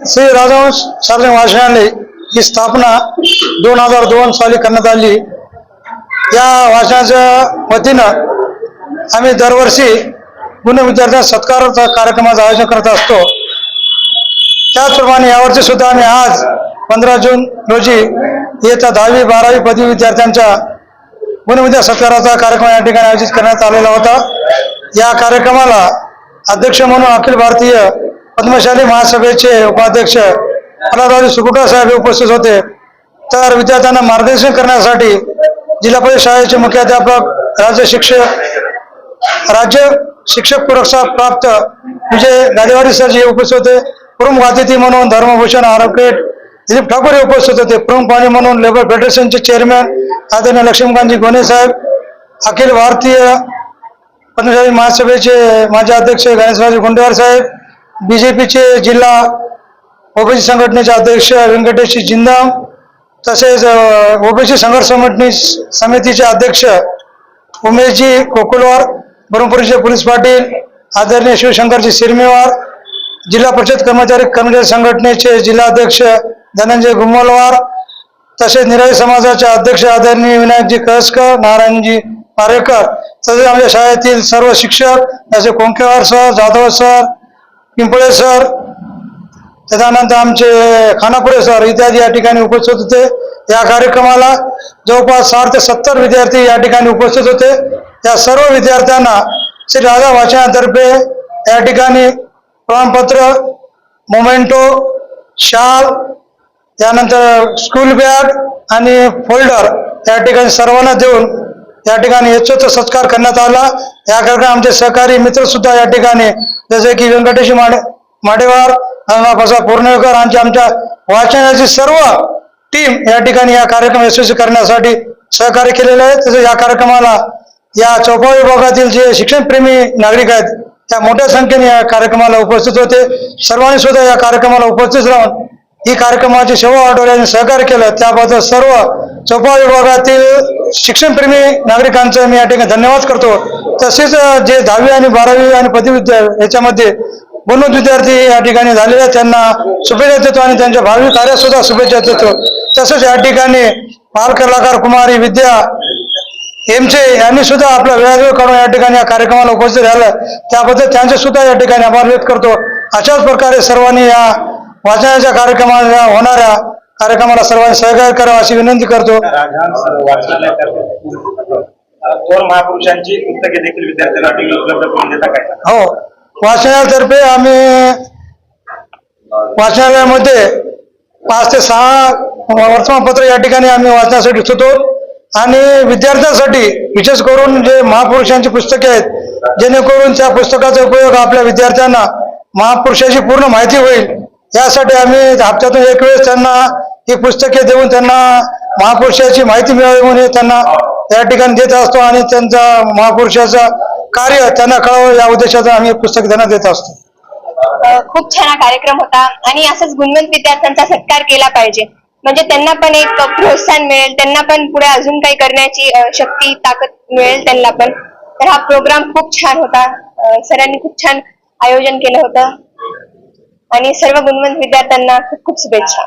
श्री राजवंश सार्वजनिक वाचनालय ही स्थापना दोन हजार दोन साली करण्यात आली. या वाचनाच्या वतीनं आम्ही दरवर्षी पुणे विद्यार्थ्यांना सत्काराचा कार्यक्रमाचं आयोजन करत असतो. त्याचप्रमाणे यावर्षी सुद्धा आम्ही आज पंधरा जून रोजी येत्या दहावी बारावी पदवी विद्यार्थ्यांच्या गुणविद्या सत्काराचा कार्यक्रम या ठिकाणी आयोजित करण्यात आलेला होता. या कार्यक्रमाला अध्यक्ष म्हणून अखिल भारतीय पद्मशाली महासभेचे उपाध्यक्ष प्रल्हादराव सुकुटा साहेब हे उपस्थित होते. तर विद्यार्थ्यांना मार्गदर्शन करण्यासाठी जिल्हा परिषद शाळेचे मुख्याध्यापक राज्य शिक्षक राज्य शिक्षक पुरस्कार प्राप्त विजय गादेवाडी सर हे उपस्थित होते. प्रमुख अतिथी म्हणून धर्मभूषण आरोपेट दिलीप ठाकूर हे उपस्थित होते. प्रमुख पाहुणे म्हणून लेबर फेडरेशनचे चेअरमॅन आदरणीय लक्ष्मीकांतजी गोने साहेब अखिल भारतीय पद्मशाली महासभेचे माजी अध्यक्ष गणेशराज गुंडेवार साहेब बीजेपीचे जिल्हा ओबीसी संघटनेचे अध्यक्ष व्यंकटेश जिंदाम तसेच ओबीसी संघर्ष संघटने समितीचे अध्यक्ष उमेशजी कोकुलवार ब्रह्मपुरीचे पोलीस पाटील आदरणीय शिवशंकरजी सिरमेवार जिल्हा परिषद कर्मचारी कर्मचारी संघटनेचे जिल्हाध्यक्ष धनंजय गुमलवार तसेच निराई समाजाचे अध्यक्ष आदरणीय विनायकजी कळसकर नारायणजी पारेकर तसेच आमच्या शाळेतील सर्व शिक्षक जसे Konkewar sir Jadhav sir Pimpale sir त्याच्यानंतर आमचे खानापुरे सर इत्यादी या ठिकाणी उपस्थित होते. या कार्यक्रमाला जवळपास साठ ते सत्तर विद्यार्थी या ठिकाणी उपस्थित होते. या सर्व विद्यार्थ्यांना श्री राजा वाचनातर्फे या ठिकाणी प्रमाणपत्र मोमेंटो शाल त्यानंतर स्कूल बॅग आणि फोल्डर या ठिकाणी सर्वांना देऊन या ठिकाणी यशोत्तर सत्कार करण्यात आला. याकरता आमचे सहकारी मित्रसुद्धा या ठिकाणी जसे की व्यंकटेश माडे माडेवार प्रसाद पूर्णेकर आणि आमच्या वाचनाची सर्व टीम या ठिकाणी या कार्यक्रम यशस्वी करण्यासाठी सहकार्य केलेले आहे तसेच या कार्यक्रमाला या चौपा विभागातील जे शिक्षणप्रेमी नागरिक आहेत त्या मोठ्या संख्येने या कार्यक्रमाला उपस्थित होते. सर्वांनी सुद्धा या कार्यक्रमाला उपस्थित राहून ही कार्यक्रमाची सेवा वाढवल्याने सहकार्य केलं. त्याबद्दल सर्व चौपा विभागातील शिक्षणप्रेमी नागरिकांचं मी या ठिकाणी धन्यवाद करतो. तसेच जे दहावी आणि बारावी आणि पदवी याच्यामध्ये गुणवंत विद्यार्थी या ठिकाणी झालेले आहेत, त्यांना शुभेच्छा देतो आणि त्यांच्या भावी कार्यात सुद्धा शुभेच्छा देतो. तसेच या ठिकाणी बालकलाकार कुमारी विद्या एमचे यांनी सुद्धा आपला वेळ काढून या ठिकाणी या कार्यक्रमाला उपस्थित राहिलं. त्याबद्दल त्यांचे सुद्धा या ठिकाणी आभार व्यक्त करतो. अशाच प्रकारे सर्वांनी या वाचनाच्या कार्यक्रमाला होणाऱ्या कार्यक्रमाला सर्वांनी सहकार्य करावं अशी विनंती करतो. थोर महापुरुषांची पुस्तके देखील विद्यार्थ्यांना उपलब्ध करून देता काय? हो. वाचनालयातर्फे आम्ही वाचनालयामध्ये पाच ते सहा वर्तमानपत्र या ठिकाणी आम्ही वाचण्यासाठी ठेवतो आणि विद्यार्थ्यांसाठी विशेष करून जे महापुरुषांची पुस्तके आहेत जेणेकरून त्या पुस्तकाचा उपयोग आपल्या विद्यार्थ्यांना महापुरुषाची पूर्ण माहिती होईल. यासाठी आम्ही हप्त्यातून एक वेळेस त्यांना ही पुस्तके देऊन त्यांना महापुरुषाची माहिती मिळावी म्हणून त्यांना या ठिकाणी देत असतो आणि त्यांचा महापुरुषाचं कार्य त्यांना कळावं या उद्देशाचं आम्ही पुस्तक त्यांना देत असतो. खूप छान हा कार्यक्रम होता आणि असंच गुणवंत विद्यार्थ्यांचा सत्कार केला पाहिजे. म्हणजे त्यांना पण एक प्रोत्साहन मिळेल त्यांना पण पुढे अजून काही करण्याची शक्ती ताकद मिळेल त्यांना पण. तर हा प्रोग्राम खूप छान होता. सरांनी खूप छान आयोजन केलं होतं. आणि सर्व गुणवंत विद्यार्थ्यांना खूप खूप शुभेच्छा.